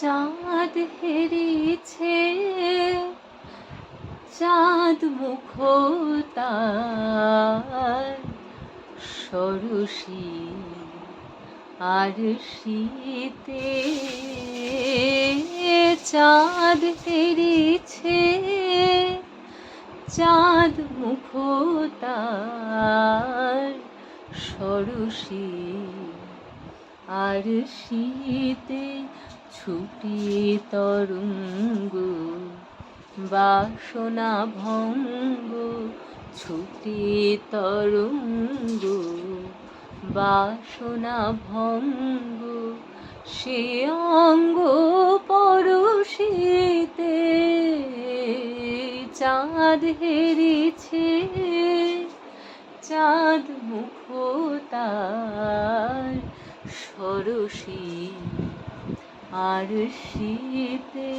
চাঁদ হেরিছে, চাঁদ মুখ তার সরসী আর শীতে। চাঁদ হেরিছে, চাঁদ মুখ তার সরসী আর শীতে। ছুটি তরঙ্গ, বাসনা ভঙ্গ, ছুটি তরঙ্গ, বাসনা ভঙ্গ, সে অঙ্গ পরশিতে চাঁদ হেরিছে, চাঁদ মুখ তার সরসী আর শীতে